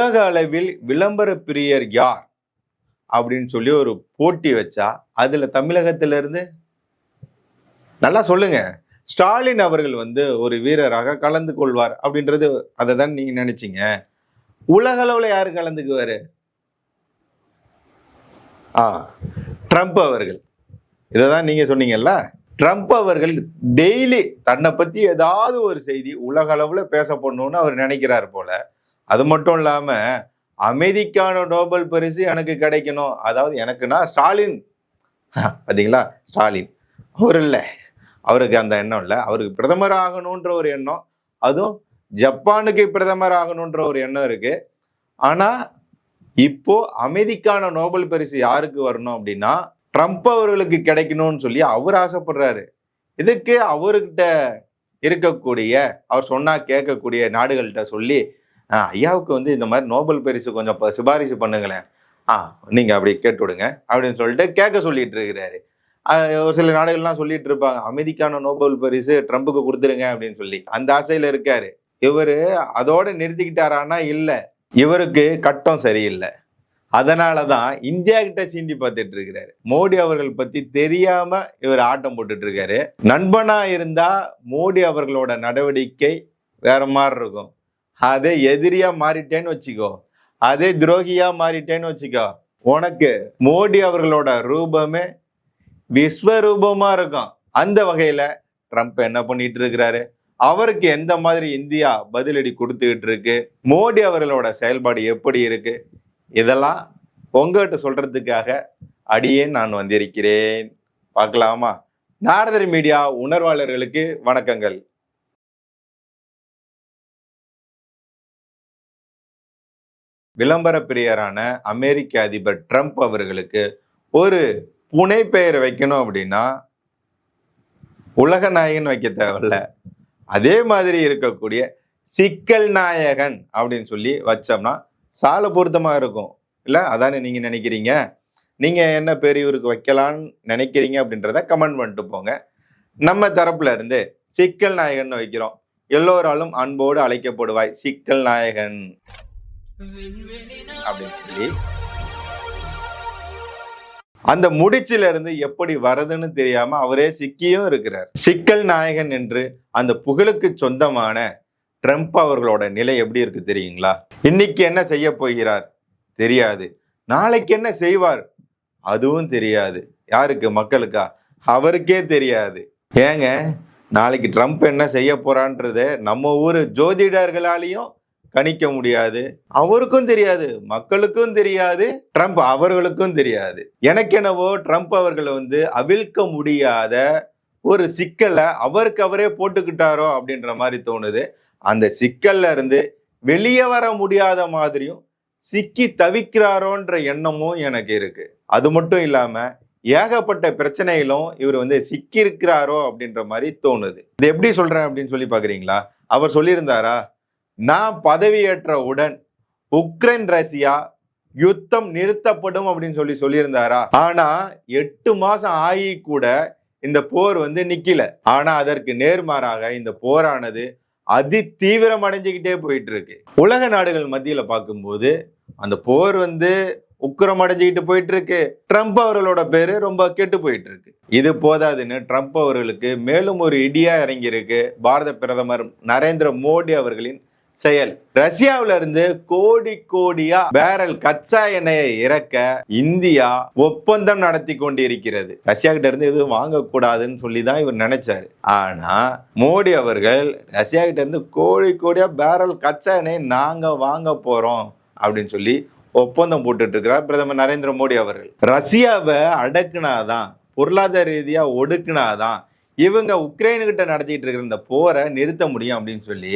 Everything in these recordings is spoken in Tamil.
உலக அளவில் விளம்பர பிரியர் யார்? அப்படின்னு சொல்லி ஒரு போட்டி வச்சா அதுல தமிழகத்திலிருந்து நல்லா சொல்லுங்க. ஸ்டாலின் அவர்கள் வந்து ஒரு வீரராக கலந்து கொள்வார் அப்படின்றது அதை தான் நீங்க நினைச்சீங்க. உலக அளவில் யார் கலந்துக்குவாரு? ஆ ட்ரம்ப் அவர்கள். இதை தான் நீங்க சொன்னீங்கல்ல? ட்ரம்ப் அவர்கள் டெய்லி தன்னை பத்தி ஏதாவது ஒரு செய்தி உலக அளவில் பேசப்படணும்னு அவர் நினைக்கிறார் போல. அது மட்டும் இல்லாமல் அமைதிக்கான நோபல் பரிசு எனக்கு கிடைக்கணும். அதாவது எனக்குன்னா ஸ்டாலின். பார்த்தீங்களா ஸ்டாலின். அவர் இல்லை. அவருக்கு அந்த எண்ணம் இல்லை. அவருக்கு பிரதமர் ஆகணுன்ற ஒரு எண்ணம். அதுவும் ஜப்பானுக்கு பிரதமர் ஆகணுன்ற ஒரு எண்ணம் இருக்குது ஆனால் இப்போ அமைதிக்கான நோபல் பரிசு யாருக்கு வரணும் அப்படின்னா ட்ரம்ப் அவர்களுக்கு கிடைக்கணும்னு சொல்லி அவர் ஆசைப்படுறாரு. இதுக்கு அவர்கிட்ட இருக்கக்கூடிய அவர் சொன்னா கேட்கக்கூடிய நாடுகள்கிட்ட சொல்லி "ஆ, ஐயாவுக்கு வந்து இந்த மாதிரி நோபல் பரிசு கொஞ்சம் சிபாரிசு பண்ணுங்களேன். ஆ நீங்கள் அப்படி கேட்டு விடுங்க அப்படின்னு சொல்லிட்டு கேட்க சொல்லிட்டு இருக்கிறாரு. ஒரு சில நாடுகள்லாம் சொல்லிட்டு இருப்பாங்க அமைதிக்கான நோபல் பரிசு ட்ரம்புக்கு கொடுத்துருங்க அப்படின்னு சொல்லி. அந்த ஆசையில் இருக்காரு. இவரு அதோட நிறுத்திக்கிட்டாரானா இல்லை இவருக்கு கட்டம் சரியில்லை. அதனாலதான் இந்தியா கிட்ட சீண்டி பார்த்துட்டு இருக்கிறாரு. மோடி அவர்கள் பத்தி தெரியாம இவர் ஆட்டம் போட்டுட்டு இருக்காரு. நண்பனா இருந்தா மோடி அவர்களோட நடவடிக்கை வேற மாதிரி இருக்கும். அதே எதிரியா மாறிட்டேன்னு வச்சுக்கோ. அதே துரோகியா மாறிட்டேன்னு வச்சுக்கோ. உனக்கு மோடி அவர்களோட ரூபமே விஸ்வரூபமா இருக்கும். அந்த வகையில ட்ரம்ப் என்ன பண்ணிட்டு இருக்கிறாரு? அவருக்கு எந்த மாதிரி இந்தியா பதிலடி கொடுத்துக்கிட்டு இருக்கு? மோடி அவர்களோட செயல்பாடு எப்படி இருக்கு? இதெல்லாம் உங்ககிட்ட சொல்றதுக்காக அடியே நான் வந்திருக்கிறேன். பார்க்கலாமா? நாரதர் மீடியா உணர்வாளர்களுக்கு வணக்கங்கள். விளம்பர பிரியரான அமெரிக்க அதிபர் ட்ரம்ப் அவர்களுக்கு ஒரு புனை பெயர் வைக்கணும் அப்படின்னா உலக நாயகன் வைக்க தேவையில்ல. அதே மாதிரி இருக்கக்கூடிய சிக்கல் நாயகன் அப்படின்னு சொல்லி வச்சோம்னா சாலை பொருத்தமாக இருக்கும். இல்லை? அதானே நீங்கள் நினைக்கிறீங்க? நீங்கள் என்ன பேர் இவருக்கு வைக்கலான்னு நினைக்கிறீங்க அப்படின்றத கமெண்ட் பண்ணிட்டு போங்க. நம்ம தரப்புல இருந்து சிக்கல் நாயகன் வைக்கிறோம். எல்லோராலும் அன்போடு அழைக்கப்படுவாய் சிக்கல் நாயகன். அப்படின்னு சொல்லி அந்த முடிச்சில இருந்து எப்படி வரதுன்னு தெரியாம அவரே சிக்கியும் இருக்கிறார். சிக்கல் நாயகன் என்று அந்த புகழுக்கு சொந்தமான ட்ரம்ப் அவர்களோட நிலை எப்படி இருக்கு தெரியுங்களா? இன்னைக்கு என்ன செய்ய போகிறார்? தெரியாது. நாளைக்கு என்ன செய்வார்? அதுவும் தெரியாது. யாருக்கு? மக்களுக்கா? அவருக்கே தெரியாது. ஏங்க நாளைக்கு ட்ரம்ப் என்ன செய்ய போறான்றத நம்ம ஊர் ஜோதிடர்களாலையும் கணிக்க முடியாது. அவருக்கும் தெரியாது மக்களுக்கும் தெரியாது ட்ரம்ப் அவர்களுக்கும் தெரியாது. எனக்கெனவோ ட்ரம்ப் அவர்களை வந்து அவிழ்க்க முடியாத ஒரு சிக்கலை அவருக்கு அவரே போட்டுக்கிட்டாரோ அப்படின்ற மாதிரி தோணுது. அந்த சிக்கல்ல இருந்து வெளியே வர முடியாத மாதிரியும் சிக்கி தவிக்கிறாரோன்ற எண்ணமும் எனக்கு இருக்கு. அது மட்டும் இல்லாம ஏகப்பட்ட பிரச்சனையிலும் இவர் வந்து சிக்கி இருக்கிறாரோ அப்படின்ற மாதிரி தோணுது. இது எப்படி சொல்றேன் அப்படின்னு சொல்லி பாக்குறீங்களா? அவர் சொல்லியிருந்தாரா? நான் பதவியேற்ற உடன் உக்ரைன் ரஷ்யா யுத்தம் நிறுத்தப்படும் அப்படின்னு சொல்லி சொல்லியிருந்தாரா? ஆனா எட்டு மாசம் ஆகி கூட இந்த போர் வந்து நிக்கல. ஆனா அதற்கு நேர்மாறாக இந்த போரானது அதி தீவிரம் அடைஞ்சுக்கிட்டே போயிட்டு இருக்கு உலக நாடுகள் மத்தியில பார்க்கும்போது அந்த போர் வந்து உக்கிரம் அடைஞ்சுக்கிட்டு போயிட்டு இருக்கு ட்ரம்ப் அவர்களோட பேரு ரொம்ப கெட்டு போயிட்டு இருக்கு இது போதாதுன்னு ட்ரம்ப் அவர்களுக்கு மேலும் ஒரு இடியா இறங்கியிருக்கு. பாரத பிரதமர் நரேந்திர மோடி அவர்களின் செயல். ரஷ்யாவில இருந்து கோடி கோடியா பேரல் கச்சா எண்ணெயை இறக்க இந்தியா ஒப்பந்தம் நடத்தி கொண்டிருக்கிறது. ரஷ்யா கிட்ட இருந்து எதுவும் வாங்கக்கூடாதுன்னு சொல்லி தான் இவர் நினைச்சாரு. ஆனா மோடி அவர்கள் ரஷ்யா கிட்ட இருந்து கோடி கோடியா பேரல் கச்சா எண்ணெயை நாங்க வாங்க போறோம் அப்படின்னு சொல்லி ஒப்பந்தம் போட்டுட்டு இருக்கிறார் பிரதமர் நரேந்திர மோடி அவர்கள். ரஷ்யாவை அடக்குனாதான் பொருளாதார ரீதியா ஒடுக்குனாதான் இவங்க உக்ரைனுக்கிட்ட நடத்திட்டு இருக்கிற இந்த போரை நிறுத்த முடியும் அப்படின்னு சொல்லி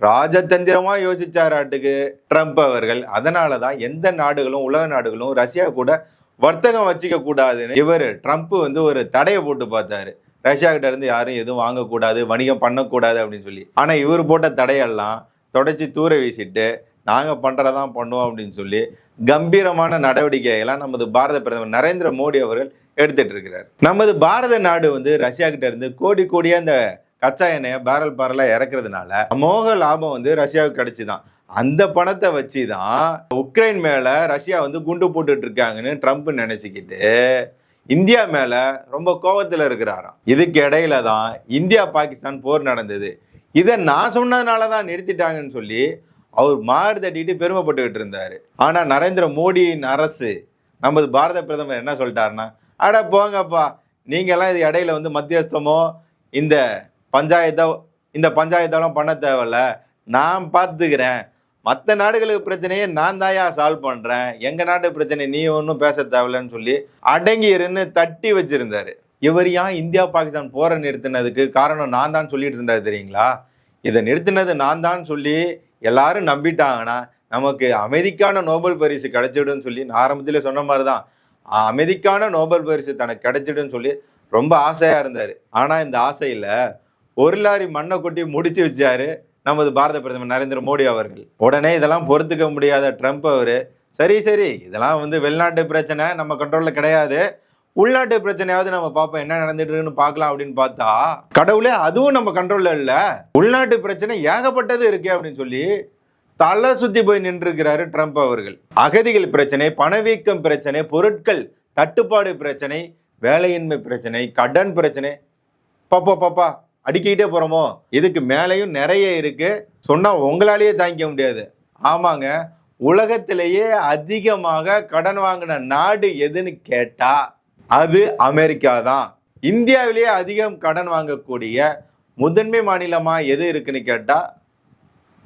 ராஜதந்திரமா யோசிச்சாராட்டுக்கு ட்ரம்ப் அவர்கள். அதனாலதான் எந்த நாடுகளும் உலக நாடுகளும் ரஷ்யா கூட வர்த்தகம் வச்சுக்க கூடாதுன்னு இவர் ட்ரம்ப் வந்து ஒரு தடையை போட்டு பார்த்தாரு. ரஷ்யா கிட்ட இருந்து யாரும் எதுவும் வாங்கக்கூடாது வணிகம் பண்ணக்கூடாது அப்படின்னு சொல்லி. ஆனா இவர் போட்ட தடையெல்லாம் தொடச்சி தூர வீசிட்டு நாங்க பண்றதான் பண்ணுவோம் அப்படின்னு சொல்லி கம்பீரமான நடவடிக்கையெல்லாம் நமது பாரத பிரதமர் நரேந்திர மோடி அவர்கள் எடுத்துட்டு இருக்கிறார். நமது பாரத நாடு வந்து ரஷ்யா கிட்ட இருந்து கோடி கோடியா இந்த கச்சா எண்ணெயை பேரல் பேரலாக இறக்குறதுனால அமோக லாபம் வந்து ரஷ்யாவுக்கு கிடைச்சிதான். அந்த பணத்தை வச்சு தான் உக்ரைன் மேலே ரஷ்யா வந்து குண்டு போட்டுட்டு இருக்காங்கன்னு ட்ரம்ப் நினச்சிக்கிட்டு இந்தியா மேலே ரொம்ப கோபத்தில் இருக்கிறாராம். இதுக்கு இடையில தான் இந்தியா பாகிஸ்தான் போர் நடந்தது. இதை நான் சொன்னதுனால தான் நிறுத்திட்டாங்கன்னு சொல்லி அவர் மாறு தட்டிட்டு பெருமைப்பட்டுக்கிட்டு இருந்தார். ஆனால் நரேந்திர மோடியின் அரசு நமது பாரத பிரதமர் என்ன சொல்லிட்டாருன்னா அட போங்கப்பா நீங்கள்லாம் இது இடையில வந்து மத்தியஸ்தமோ இந்த பஞ்சாயத்தை இந்த பஞ்சாயத்தெல்லாம் பண்ண தேவையில்ல. நான் பார்த்துக்கிறேன். மற்ற நாடுகளுக்கு பிரச்சனையை நான் தாயா சால்வ் பண்ணுறேன் எங்கள் நாட்டு பிரச்சனை நீ ஒன்றும் பேச தேவையில்லன்னு சொல்லி அடங்கி இருந்து தட்டி வச்சுருந்தார். இவர் ஏன் இந்தியா பாகிஸ்தான் போரை நிறுத்தினதுக்கு காரணம் நான் தான் சொல்லிட்டு இருந்தாரு தெரியுங்களா? இதை நிறுத்தினது நான் தான் சொல்லி எல்லாரும் நம்பிட்டாங்கன்னா நமக்கு அமைதிக்கான நோபல் பரிசு கிடைச்சிடும்னு சொல்லி நான் ஆரம்பத்தில் சொன்ன மாதிரி தான் அமைதிக்கான நோபல் பரிசு தனக்கு கிடைச்சிடும்னு சொல்லி ரொம்ப ஆசையாக இருந்தார். ஆனால் இந்த ஆசையில் ஒரு லாரி மண்ணை கொட்டி முடிச்சு வச்சாரு நமது பாரத பிரதமர் நரேந்திர மோடி அவர்கள். உடனே இதெல்லாம் பொறுத்துக்க முடியாத ட்ரம்ப் அவரு. சரி சரி இதெல்லாம் வந்து வெளிநாட்டு பிரச்சனை நம்ம கண்ட்ரோல்ல கிடையாது. உள்நாட்டு பிரச்சனையாவது நம்ம பார்ப்போம் என்ன நடந்துட்டு இருக்குன்னு பார்க்கலாம் அப்படின்னு பார்த்தா கடவுளே அதுவும் நம்ம கண்ட்ரோல்ல இல்ல. உள்நாட்டு பிரச்சனை ஏகப்பட்டது இருக்கே அப்படின்னு சொல்லி தலை சுத்தி போய் நின்றுக்கிறாரு ட்ரம்ப் அவர்கள். அகதிகள் பிரச்சனை பணவீக்கம் பிரச்சனை பொருட்கள் தட்டுப்பாடு பிரச்சனை வேலையின்மை பிரச்சனை கடன் பிரச்சனை. பாப்பா பாப்பா. அடிக்கிட்டே போறோமோ? இதுக்கு மேலேயும் நிறைய இருக்கு. சொன்னா உங்களாலேயே தாங்கிக்க முடியாது. ஆமாங்க. உலகத்திலேயே அதிகமாக கடன் வாங்கின நாடு எதுன்னு கேட்டா அது அமெரிக்கா தான். இந்தியாவிலேயே அதிகம் கடன் வாங்கக்கூடிய முதன்மை மாநிலமா எது இருக்குன்னு கேட்டா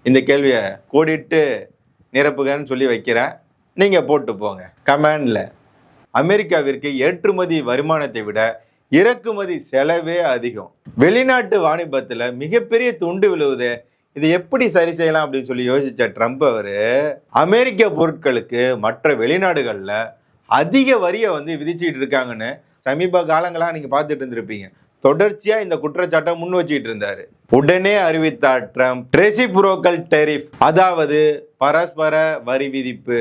இந்த கேள்வியை கோடிட்டு நிரப்புகன்னு சொல்லி வைக்கிறேன். நீங்க போட்டு போங்க. கமெண்ட்ல. அமெரிக்காவிற்கு ஏற்றுமதி வருமானத்தை விட இறக்குமதி செலவே அதிகம். வெளிநாட்டு வாணிபத்தில் மிகப்பெரிய துண்டு விழுவுது. இதை எப்படி சரி செய்யலாம் அப்படின்னு சொல்லி யோசிச்ச ட்ரம்ப் அவர் அமெரிக்க பொருட்களுக்கு மற்ற வெளிநாடுகளில் அதிக வரியை வந்து விதிச்சுட்டு இருக்காங்கன்னு சமீப காலங்களாக நீங்கள் பார்த்துட்டு இருந்திருப்பீங்க. தொடர்ச்சியா இந்த குற்றச்சாட்டை முன் வச்சுக்கிட்டு இருந்தாரு. உடனே அறிவித்தார் ட்ரம்ப் ரெசிப்ரோக்கல் டெரிஃப் அதாவது பரஸ்பர வரி விதிப்பு.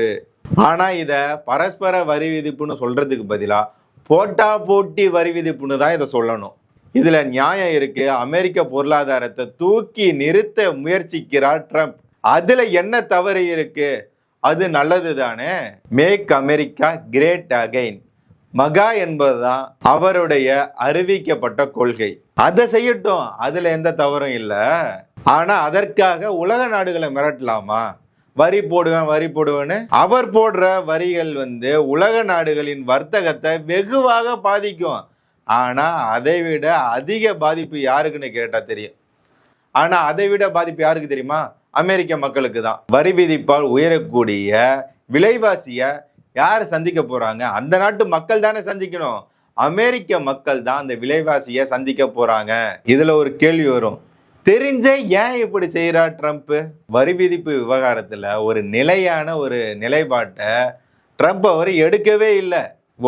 ஆனா இத பரஸ்பர வரி விதிப்புன்னு சொல்றதுக்கு பதிலாக போட்டா போட்டி வரி விதிப்புன்னு தான் இதை சொல்லணும். இதில் நியாயம் இருக்கு. அமெரிக்க பொருளாதாரத்தை தூக்கி நிறுத்த முயற்சிக்கிறார் ட்ரம்ப். அதில் என்ன தவறு இருக்கு? அது நல்லது தானே? மேக் அமெரிக்கா கிரேட் அகைன் மகா என்பதுதான் அவருடைய அறிவிக்கப்பட்ட கொள்கை. அதை செய்யட்டும். அதில் எந்த தவறும் இல்லை. ஆனால் அதற்காக உலக நாடுகளை மிரட்டலாமா? வரி போடுவேன் வரி போடுவேன்னு அவர் போடுற வரிகள் வந்து உலக நாடுகளின் வர்த்தகத்தை வெகுவாக பாதிக்கும். ஆனால் அதை விட அதிக பாதிப்பு யாருக்குன்னு கேட்டால் தெரியும். ஆனால் அதை விட பாதிப்பு யாருக்கு தெரியுமா? அமெரிக்க மக்களுக்கு தான். வரி விதிப்பால் உயரக்கூடிய விலைவாசியை யார் சந்திக்க போகிறாங்க அந்த நாட்டு மக்கள் தானே சந்திக்கணும். அமெரிக்க மக்கள் தான் அந்த விலைவாசியை சந்திக்க போகிறாங்க இதில் ஒரு கேள்வி வரும். தெரிஞ்சே ஏன் இப்படி செய்கிறா ட்ரம்ப்பு வரி விதிப்பு விவகாரத்தில் ஒரு நிலையான ஒரு நிலைப்பாட்டை ட்ரம்ப் அவர் எடுக்கவே இல்லை.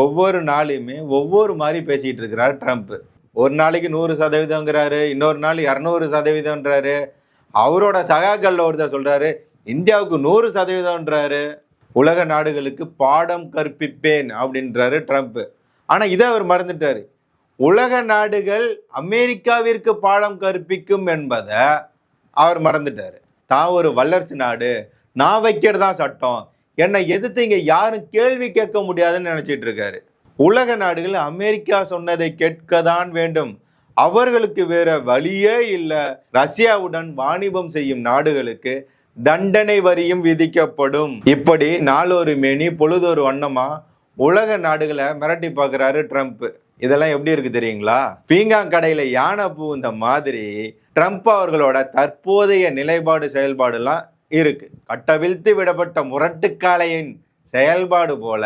ஒவ்வொரு நாளையுமே ஒவ்வொரு மாதிரி பேசிகிட்டு இருக்கிறார் ட்ரம்ப் ஒரு நாளைக்கு நூறு சதவீதங்கிறாரு இன்னொரு நாள் இரநூறு சதவீதம்ன்றாரு. அவரோட சகாக்களில் ஒருத்தர் சொல்கிறாரு இந்தியாவுக்கு நூறு சதவீதம்ன்றாரு. உலக நாடுகளுக்கு பாடம் கற்பிப்பேன் அப்படின்றாரு ட்ரம்ப்பு ஆனால் இதை அவர் மறந்துட்டார். உலக நாடுகள் அமெரிக்காவிற்கு பாடம் கற்பிக்கும் என்பதை அவர் மறந்துட்டார். தான் ஒரு வல்லரசு நாடு நான் வைக்கிறது தான் சட்டம் என்னை எதிர்த்து இங்கே யாரும் கேள்வி கேட்க முடியாதுன்னு நினச்சிட்டு இருக்காரு. உலக நாடுகள் அமெரிக்கா சொன்னதை தான் வேண்டும். அவர்களுக்கு வேற வழியே இல்லை. ரஷ்யாவுடன் வாணிபம் செய்யும் நாடுகளுக்கு தண்டனை வரியும் விதிக்கப்படும். இப்படி நாளொரு மேனி பொழுதொரு வண்ணமா உலக நாடுகளை மிரட்டி பார்க்குறாரு ட்ரம்ப். இதெல்லாம் எப்படி இருக்கு தெரியுங்களா? பீங்காங் கடையில யானை பூந்த மாதிரி ட்ரம்ப் அவர்களோட தற்போதைய நிலைப்பாடு செயல்பாடுலாம் இருக்கு. கட்டவிழ்த்து விடப்பட்ட முரட்டுக்காளையின் செயல்பாடு போல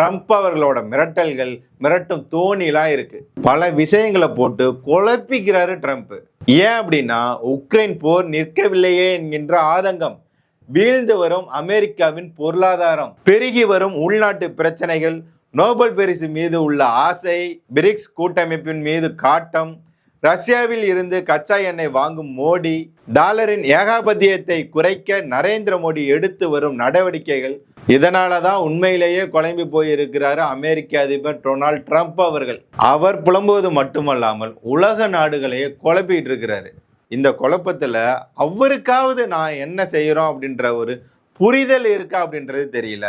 ட்ரம்ப் அவர்களோட மிரட்டல்கள் மிரட்டும் தோணிலாம் இருக்கு. பல விஷயங்களை போட்டு குழப்பிக்கிறாரு ட்ரம்ப் ஏன் அப்படின்னா உக்ரைன் போர் நிற்கவில்லையே என்கின்ற ஆதங்கம். வீழ்ந்து வரும் அமெரிக்காவின் பொருளாதாரம். பெருகி வரும் உள்நாட்டு பிரச்சனைகள் நோபல் பரிசு மீது உள்ள ஆசை பிரிக்ஸ் கூட்டமைப்பின் மீது காட்டம் ரஷ்யாவில் இருந்து கச்சா எண்ணெய் வாங்கும் மோடி டாலரின் ஏகாபத்தியத்தை குறைக்க நரேந்திர மோடி எடுத்து வரும் நடவடிக்கைகள் இதனால தான் உண்மையிலேயே குழம்பி போயிருக்கிறாரு அமெரிக்க அதிபர் டொனால்ட் ட்ரம்ப் அவர்கள். அவர் புலம்புவது மட்டுமல்லாமல் உலக நாடுகளையே குழப்பிட்டு இருக்கிறாரு இந்த குழப்பத்தில் அவருக்காவது நான் என்ன செய்கிறோம் அப்படின்ற ஒரு புரிதல் இருக்கா அப்படின்றது தெரியல.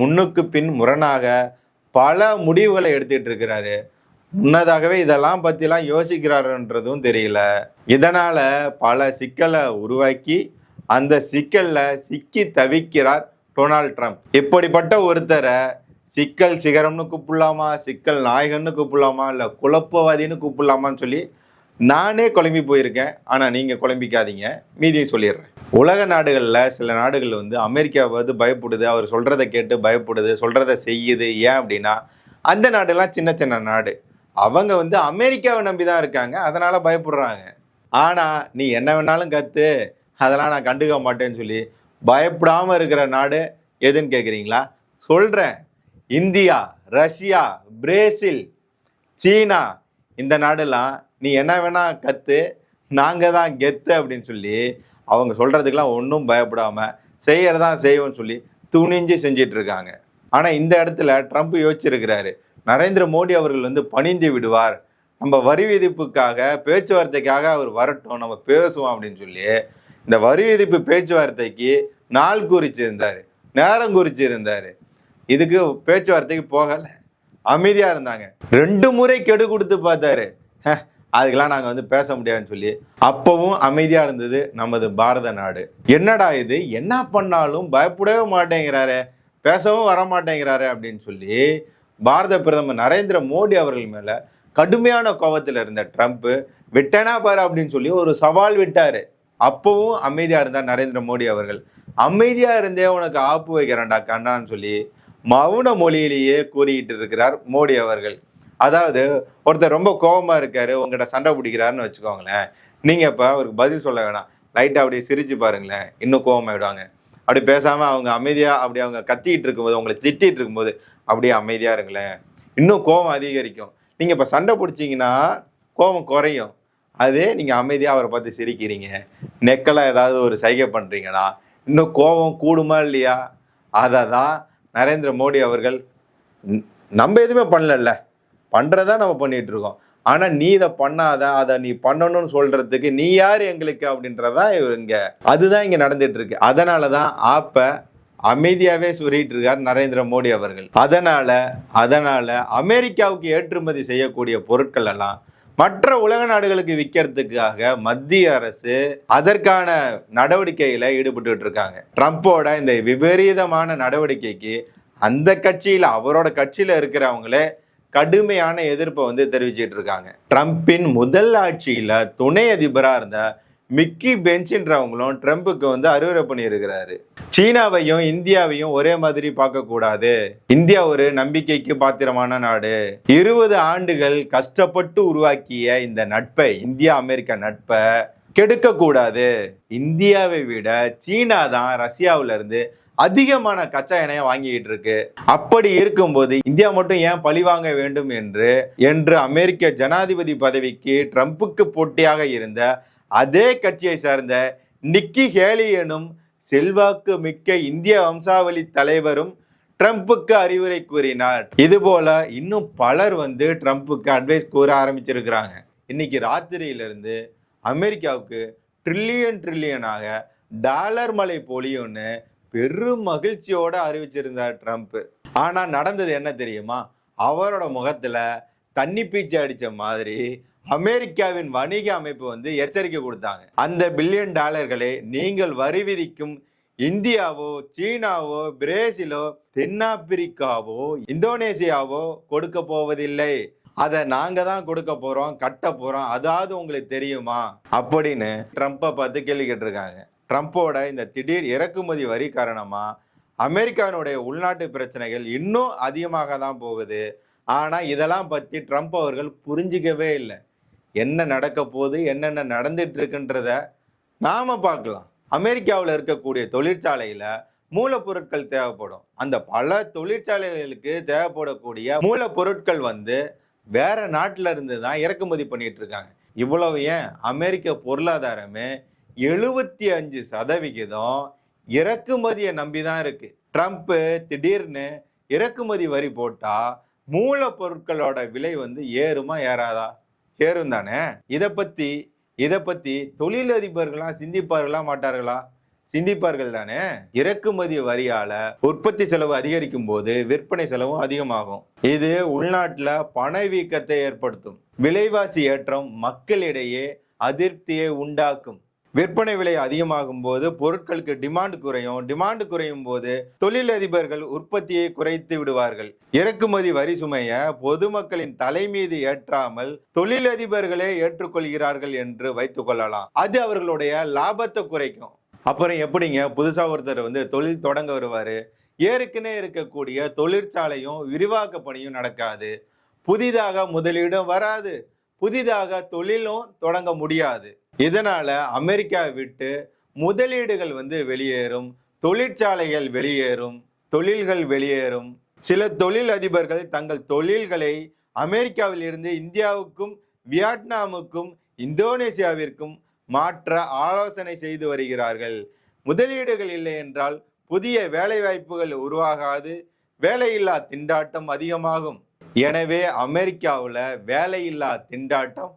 முன்னுக்கு பின் முரணாக பல முடிவுகளை எடுத்துட்டு இருக்கிறாரு. முன்னதாகவே இதெல்லாம் பத்திலாம் யோசிக்கிறாருன்றதும் தெரியல. இதனால பல சிக்கலை உருவாக்கி அந்த சிக்கல்ல சிக்கி தவிக்கிறார் டொனால்ட் ட்ரம்ப். இப்படிப்பட்ட ஒருத்தரை சிக்கல் சிகரம்னு கூப்பிடலாமா சிக்கல் நாயகன்னு கூப்பிடலாமா இல்லை குழப்பவாதின்னு கூப்பிடலாமான்னு சொல்லி நானே குழம்பி போயிருக்கேன். ஆனால் நீங்கள் குழம்பிக்காதீங்க. மீதியும் சொல்லிடுறேன். உலக நாடுகளில் சில நாடுகள் வந்து அமெரிக்காவது பயப்படுது. அவர் சொல்கிறத கேட்டு பயப்படுது. சொல்கிறத செய்யுது. ஏன் அப்படின்னா அந்த நாடெல்லாம் சின்ன சின்ன நாடு. அவங்க வந்து அமெரிக்காவை நம்பி தான் இருக்காங்க. அதனால் பயப்படுறாங்க. ஆனால் நீ என்ன வேணாலும் கற்று அதெல்லாம் நான் கண்டுக்க மாட்டேன்னு சொல்லி பயப்படாமல் இருக்கிற நாடு எதுன்னு கேட்குறீங்களா சொல்கிறேன் இந்தியா ரஷ்யா பிரேசில் சீனா இந்த நாடெல்லாம் நீ என்ன வேணா கத்து நாங்கள் தான் கெத்து அப்படின்னு சொல்லி அவங்க சொல்கிறதுக்கெலாம் ஒன்றும் பயப்படாமல் செய்கிறதான் செய்வோம்னு சொல்லி துணிஞ்சு செஞ்சிட்டு இருக்காங்க. ஆனால் இந்த இடத்துல ட்ரம்ப் யோசிச்சிருக்கிறாரு. நரேந்திர மோடி அவர்கள் வந்து பணிந்து விடுவார். நம்ம வரி விதிப்புக்காக பேச்சுவார்த்தைக்காக அவர் வரட்டும் நம்ம பேசுவோம் அப்படின்னு சொல்லி இந்த வரி விதிப்பு பேச்சுவார்த்தைக்கு நாள் குறிச்சிருந்தார். நேரம் குறிச்சிருந்தார். இதுக்கு பேச்சுவார்த்தைக்கு போகலை. அமைதியாக இருந்தாங்க. ரெண்டு முறை கெடு கொடுத்து பார்த்தாரு. "ஹ, அதுக்கெல்லாம் நாங்கள் வந்து பேச முடியாதுன்னு சொல்லி அப்பவும் அமைதியாக இருந்தது நமது பாரத நாடு. என்னடா இது? என்ன பண்ணாலும் பயப்படவே மாட்டேங்கிறாரு. பேசவும் வர மாட்டேங்கிறாரு அப்படின்னு சொல்லி பாரத பிரதமர் நரேந்திர மோடி அவர்கள் மேலே கடுமையான கோபத்தில் இருந்த ட்ரம்ப்பு விட்டனா பாரு அப்படின்னு சொல்லி ஒரு சவால் விட்டார். அப்பவும் அமைதியாக இருந்தார் நரேந்திர மோடி அவர்கள். அமைதியாக இருந்தே உனக்கு ஆப்பு வைக்கிறேன்டா கண்ணான்னு சொல்லி மௌன மொழியிலேயே கூறிக்கிட்டு இருக்கிறார் மோடி அவர்கள். அதாவது ஒருத்தர் ரொம்ப கோபமா இருக்காரு உங்கள்கிட்ட சண்டை பிடிக்கிறாருன்னு வச்சுக்கோங்களேன். நீங்க இப்ப அவருக்கு பதில் சொல்ல வேணாம். லைட்டாக அப்படியே சிரிச்சு பாருங்களேன். இன்னும் கோபமாயிடுவாங்க அப்படி பேசாம அவங்க அமைதியா அப்படி அவங்க கத்திக்கிட்டு இருக்கும்போது உங்களை திட்டிகிட்டு இருக்கும்போது அப்படியே அமைதியா இருங்களேன். இன்னும் கோபம் அதிகரிக்கும். நீங்க இப்ப சண்டை பிடிச்சிங்கன்னா கோபம் குறையும். அதே நீங்க அமைதியா அவரை பார்த்து சிரிக்கிறீங்க. நெக்கலா ஏதாவது ஒரு சைகை பண்றீங்கன்னா இன்னும் கோபம் கூடுமா இல்லையா? அதை தான் நரேந்திர மோடி அவர்கள் நம்ம எதுவுமே பண்ணலல்ல. பண்ணுறதா நம்ம பண்ணிட்டு இருக்கோம் ஆனால் நீ இதை பண்ணாத அதை நீ பண்ணணும்னு சொல்கிறதுக்கு நீ யார் எங்களுக்கு அப்படின்றதா இவர் அதுதான் இங்கே நடந்துட்டு இருக்கு அதனாலதான் ஆப்ப அமைதியாகவே சொல்லிட்டு இருக்கார் நரேந்திர மோடி அவர்கள். அதனால் அதனால் அமெரிக்காவுக்கு ஏற்றுமதி செய்யக்கூடிய பொருட்கள் எல்லாம் மற்ற உலக நாடுகளுக்கு விற்கிறதுக்காக மத்திய அரசு அதற்கான நடவடிக்கையில் ஈடுபட்டு இருக்காங்க. ட்ரம்ப்போட இந்த விபரீதமான நடவடிக்கைக்கு அந்த கட்சியில் அவரோட கட்சியில் இருக்கிறவங்களே கடுமையான எதிர்ப்பை வந்து தெரிவிச்சிட்டு இருக்காங்க ட்ரம்பின் முதல் ஆட்சியில் துணை அதிபராக இருந்த மிக்கி பென்ச்ன்றவங்களும் ட்ரம்புக்கு வந்து அறிவுரை பண்ணியிருக்கிறாரு. சீனாவையும் இந்தியாவையும் ஒரே மாதிரி பார்க்கக்கூடாது. இந்தியா ஒரு நம்பிக்கைக்கு பாத்திரமான நாடு. இருபது ஆண்டுகள் கஷ்டப்பட்டு உருவாக்கிய இந்த நட்பை இந்தியா அமெரிக்க நட்பை கெடுக்கக்கூடாது. இந்தியாவை விட சீனா தான் ரஷ்யாவுல இருந்து அதிகமான கச்சா எண்ணெயை வாங்கிட்டு இருக்கு. அப்படி இருக்கும்போது இந்தியா மட்டும் ஏன் பழிவாங்க வேண்டும் என்று என்று அமெரிக்க ஜனாதிபதி பதவிக்கு ட்ரம்ப்புக்கு போட்டியாக இருந்த அதே கட்சியை சார்ந்த நிக்கி ஹேலி எனும் செல்வாக்கு மிக்க இந்திய வம்சாவளி தலைவரும் ட்ரம்புக்கு அறிவுரை கூறினார். இது போல இன்னும் பலர் வந்து ட்ரம்புக்கு அட்வைஸ் கூற ஆரம்பிச்சிருக்கிறாங்க. இன்னைக்கு ராத்திரியிலிருந்து அமெரிக்காவுக்கு ட்ரில்லியன் ட்ரில்லியனாக டாலர் மலை பொழியும்னு பெரும் மகிழ்ச்சியோட அறிவிச்சிருந்தார் ட்ரம்ப். ஆனா நடந்தது என்ன தெரியுமா? அவரோட முகத்துல தண்ணி பீச்சு அடிச்ச மாதிரி அமெரிக்காவின் வணிக அமைப்பு வந்து எச்சரிக்கை கொடுத்தாங்க. அந்த பில்லியன் டாலர்களை நீங்கள் வரி விதிக்கும் இந்தியாவோ சீனாவோ பிரேசிலோ தென்னாப்பிரிக்காவோ இந்தோனேசியாவோ கொடுக்க போவதில்லை. அதை நாங்க தான் கொடுக்க போறோம் கட்ட போறோம் அதாவது உங்களுக்கு தெரியுமா? அப்படின்னு ட்ரம்ப்பை பார்த்து கேள்வி கேட்டிருக்காங்க. ட்ரம்ப்போட இந்த திடீர் இறக்குமதி வரி காரணமாக அமெரிக்காவினுடைய உள்நாட்டு பிரச்சனைகள் இன்னும் அதிகமாக தான் போகுது. ஆனால் இதெல்லாம் பற்றி ட்ரம்ப் அவர்கள் புரிஞ்சிக்கவே இல்லை. என்ன நடக்க போகுது என்னென்ன நடந்துட்டு இருக்குன்றத நாம பார்க்கலாம். அமெரிக்காவில் இருக்கக்கூடிய தொழிற்சாலையில் மூலப்பொருட்கள் தேவைப்படும். அந்த பல தொழிற்சாலைகளுக்கு தேவைப்படக்கூடிய மூலப்பொருட்கள் வந்து வேற நாட்டுல இருந்து தான் இறக்குமதி பண்ணிட்டு இருக்காங்க. இவ்வளவு ஏன்? அமெரிக்க பொருளாதாரமே எழுபத்தி அஞ்சு சதவிகிதம் இறக்குமதியை நம்பி தான் இருக்கு. ட்ரம்ப்பு திடீர்னு இறக்குமதி வரி போட்டா மூலப்பொருட்களோட விலை வந்து ஏறுமா ஏறாதா? ஏறும் தானே? இதை பத்தி இதை பத்தி தொழிலதிபர்கள்லாம் சிந்திப்பார்களா மாட்டார்களா? சிந்திப்பார்கள் தானே? இறக்குமதி வரியால உற்பத்தி செலவு அதிகரிக்கும் போது விற்பனை செலவும் அதிகமாகும். இது உள்நாட்டில் பணவீக்கத்தை ஏற்படுத்தும். விலைவாசி ஏற்றம் மக்களிடையே அதிருப்தியை உண்டாக்கும். விற்பனை விலை அதிகமாகும் போது பொருட்களுக்கு டிமாண்ட் குறையும். டிமாண்ட் குறையும் போது தொழிலதிபர்கள் உற்பத்தியை குறைத்து விடுவார்கள். இறக்குமதி வரி சுமைய பொதுமக்களின் தலை மீது ஏற்றாமல் தொழிலதிபர்களே ஏற்றுக்கொள்கிறார்கள் என்று வைத்துக் கொள்ளலாம். அது அவர்களுடைய லாபத்தை குறைக்கும். அப்புறம் எப்படிங்க? புதுசா ஒருத்தர் வந்து தொழில் தொடங்க வருவார். ஏற்கனவே இருக்கக்கூடிய தொழிற்சாலையும் விரிவாக்க பணியும் நடக்காது. புதிதாக முதலீடும் வராது. புதிதாக தொழிலும் தொடங்க முடியாது. இதனால் அமெரிக்கா விட்டு முதலீடுகள் வந்து வெளியேறும் தொழிற்சாலைகள் வெளியேறும் தொழில்கள் வெளியேறும். சில தொழில் அதிபர்கள் தங்கள் தொழில்களை அமெரிக்காவில் இருந்து இந்தியாவுக்கும் வியட்நாமுக்கும் இந்தோனேசியாவிற்கும் மாற்ற ஆலோசனை செய்து வருகிறார்கள். முதலீடுகள் இல்லை என்றால் புதிய வேலைவாய்ப்புகள் உருவாகாது வேலையில்லா திண்டாட்டம் அதிகமாகும். எனவே அமெரிக்காவில் வேலையில்லா திண்டாட்டம்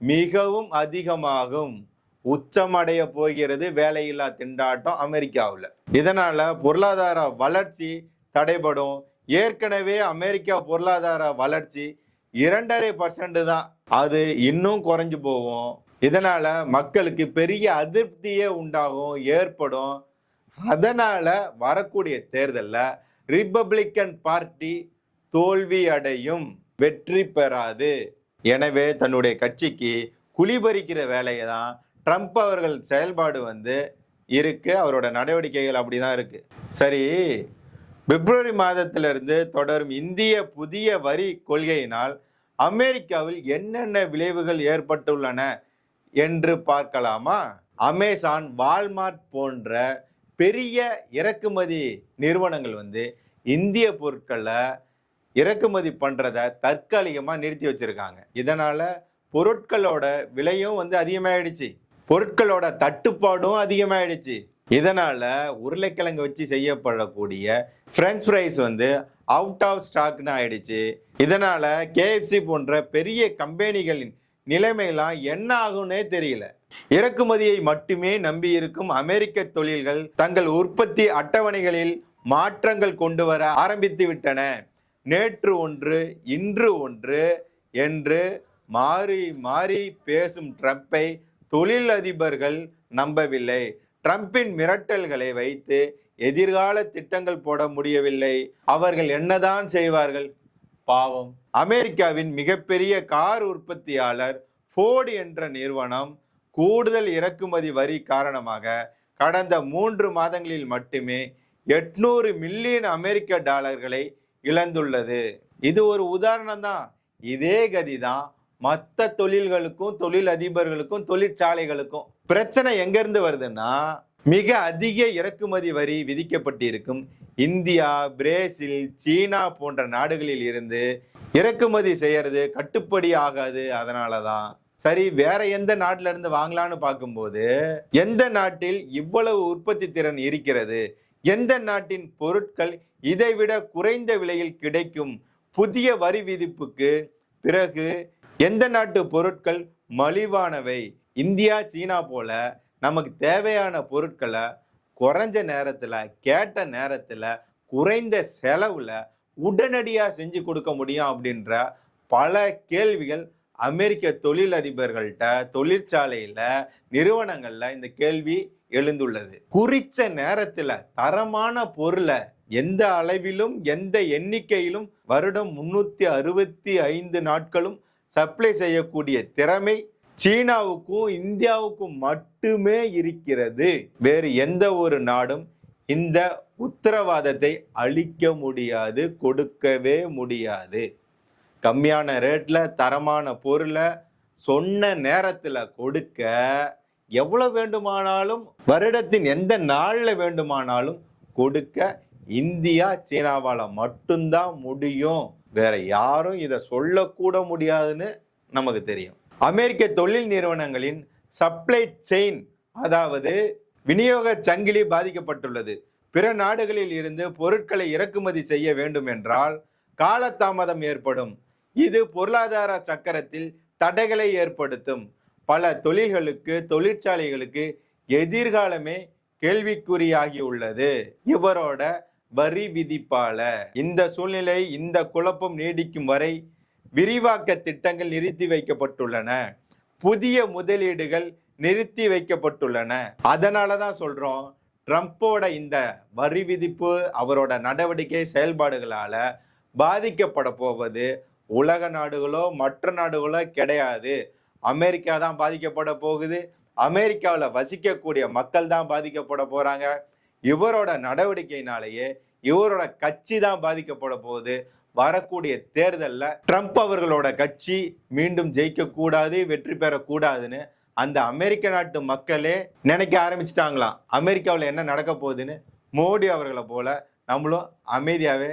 மிகவும் அதிகமாகும். உச்சமடைய போகிறது வேலையில்லா திண்டாட்டம் அமெரிக்காவில். இதனால பொருளாதார வளர்ச்சி தடைபடும். ஏற்கனவே அமெரிக்கா பொருளாதார வளர்ச்சி இரண்டரை பர்சன்ட் தான். அது இன்னும் குறைஞ்சு போகும். இதனால மக்களுக்கு பெரிய அதிருப்தியே உண்டாகும் ஏற்படும். அதனால வரக்கூடிய தேர்தலில் ரிப்பப்ளிக்கன் பார்ட்டி தோல்வி அடையும். வெற்றி பெறாது. எனவே தன்னுடைய கட்சிக்கு குளிபறிக்கிற வேலையை தான் ட்ரம்ப் அவர்கள் செயல்பாடு வந்து இருக்கு. அவரோட நடவடிக்கைகள் அப்படிதான் இருக்கு. சரி பிப்ரவரி மாதத்திலிருந்து தொடரும் இந்திய புதிய வரி கொள்கையினால் அமெரிக்காவில் என்னென்ன விளைவுகள் ஏற்பட்டுள்ளன என்று பார்க்கலாமா? அமேசான் வால்மார்ட் போன்ற பெரிய இறக்குமதி நிறுவனங்கள் வந்து இந்திய பொருட்களை இறக்குமதி பண்ணுறதை தற்காலிகமாக நிறுத்தி வச்சுருக்காங்க. இதனால் பொருட்களோட விலையும் வந்து அதிகமாகிடுச்சு பொருட்களோட தட்டுப்பாடும் அதிகமாகிடுச்சு இதனால் உருளைக்கிழங்கு வச்சு செய்யப்படக்கூடிய ஃப்ரெஞ்ச் ஃப்ரைஸ் வந்து அவுட் ஆஃப் ஸ்டாக்னு ஆயிடுச்சு. இதனால் கேஎஃப்சி போன்ற பெரிய கம்பெனிகளின் நிலைமையெல்லாம் என்ன ஆகும்னே தெரியல. இறக்குமதியை மட்டுமே நம்பி இருக்கும் அமெரிக்க தொழில்கள் தங்கள் உற்பத்தி அட்டவணைகளில் மாற்றங்கள் கொண்டு வர ஆரம்பித்து விட்டன. நேற்று ஒன்று இன்று ஒன்று என்று மாறி மாறி பேசும் ட்ரம்ப்பை தொழிலதிபர்கள் நம்பவில்லை. ட்ரம்பின் மிரட்டல்களை வைத்து எதிர்கால திட்டங்கள் போட முடியவில்லை. அவர்கள் என்னதான் செய்வார்கள்? பாவம். அமெரிக்காவின் மிகப்பெரிய கார் உற்பத்தியாளர் ஃபோர்டு என்ற நிறுவனம் கூடுதல் இறக்குமதி வரி காரணமாக கடந்த மூன்று மாதங்களில் மட்டுமே எட்நூறு மில்லியன் அமெரிக்க டாலர்களை இழந்துள்ளது. இது ஒரு உதாரணம் தான் இதே கதி தான் மற்ற தொழில்களுக்கும் தொழில் அதிபர்களுக்கும் தொழிற்சாலைகளுக்கும். பிரச்சனை எங்கேருந்து வருதுன்னா மிக அதிக இறக்குமதி வரி விதிக்கப்பட்டிருக்கும். இந்தியா பிரேசில் சீனா போன்ற நாடுகளில் இருந்து இறக்குமதி செய்யறது கட்டுப்படி ஆகாது. அதனால தான் சரி வேற எந்த நாட்டில இருந்து பார்க்கும்போது எந்த நாட்டில் இவ்வளவு உற்பத்தி திறன் இருக்கிறது? எந்த நாட்டின் பொருட்கள் இதைவிட குறைந்த விலையில் கிடைக்கும் புதிய வரி விதிப்புக்கு பிறகு எந்த நாட்டு பொருட்கள் மலிவானவை? இந்தியா சீனா போல நமக்கு தேவையான பொருட்களை குறைஞ்ச நேரத்தில் கேட்ட நேரத்தில் குறைந்த செலவில் உடனடியாக செஞ்சு கொடுக்க முடியும் அப்படின்ற பல கேள்விகள் அமெரிக்க தொழிலதிபர்கள்ட்ட தொழிற்சாலையில நிறுவனங்கள்ல இந்த கேள்வி எழுந்துள்ளது. குறித்த நேரத்துல தரமான பொருளை எந்த அளவிலும் எந்த எண்ணிக்கையிலும் வருடம் முன்னூத்தி அறுபத்தி ஐந்து நாட்களும் சப்ளை செய்யக்கூடிய திறமை சீனாவுக்கும் இந்தியாவுக்கும் மட்டுமே இருக்கிறது. வேறு எந்த ஒரு நாடும் இந்த உத்தரவாதத்தை அளிக்க முடியாது கொடுக்கவே முடியாது. கம்மியான ரேட்டில் தரமான பொருளை சொன்ன நேரத்தில் கொடுக்க எவ்வளோ வேண்டுமானாலும் வருடத்தின் எந்த நாளில் வேண்டுமானாலும் கொடுக்க இந்தியா சீனாவால் மட்டும்தான் முடியும். வேற யாரும் இதை சொல்லக்கூட முடியாதுன்னு நமக்கு தெரியும். அமெரிக்க தொழில் நிறுவனங்களின் சப்ளை செயின் அதாவது விநியோக சங்கிலி பாதிக்கப்பட்டுள்ளது. பிற நாடுகளில் இருந்து பொருட்களை இறக்குமதி செய்ய வேண்டும் என்றால் காலதாமதம் ஏற்படும். இது பொருளாதார சக்கரத்தில் தடைகளை ஏற்படுத்தும். பல தொழில்களுக்கு தொழிற்சாலைகளுக்கு எதிர்காலமே கேள்விக்குறியாகியுள்ளது. இவரோட வரி விதிப்பால இந்த சூழ்நிலை இந்த குழப்பம் நீடிக்கும் வரை விரிவாக்க திட்டங்கள் நிறுத்தி வைக்கப்பட்டுள்ளன. புதிய முதலீடுகள் நிறுத்தி வைக்கப்பட்டுள்ளன. அதனால தான் சொல்றோம் ட்ரம்ப்போட இந்த வரி விதிப்பு அவரோட நடவடிக்கை செயல்பாடுகளால் பாதிக்கப்பட போவது உலக நாடுகளோ மற்ற நாடுகளோ கிடையாது. அமெரிக்கா தான் பாதிக்கப்பட போகுது. அமெரிக்காவில் வசிக்கக்கூடிய மக்கள் தான் பாதிக்கப்பட போகிறாங்க இவரோட நடவடிக்கையினாலேயே இவரோட கட்சி தான் பாதிக்கப்பட போகுது. வரக்கூடிய தேர்தலில் ட்ரம்ப் அவர்களோட கட்சி மீண்டும் ஜெயிக்கக்கூடாது வெற்றி பெறக்கூடாதுன்னு அந்த அமெரிக்க நாட்டு மக்களே நினைக்க ஆரம்பிச்சிட்டாங்களாம். அமெரிக்காவில் என்ன நடக்க போகுதுன்னு மோடி அவர்களை போல நம்மளும் அமைதியாகவே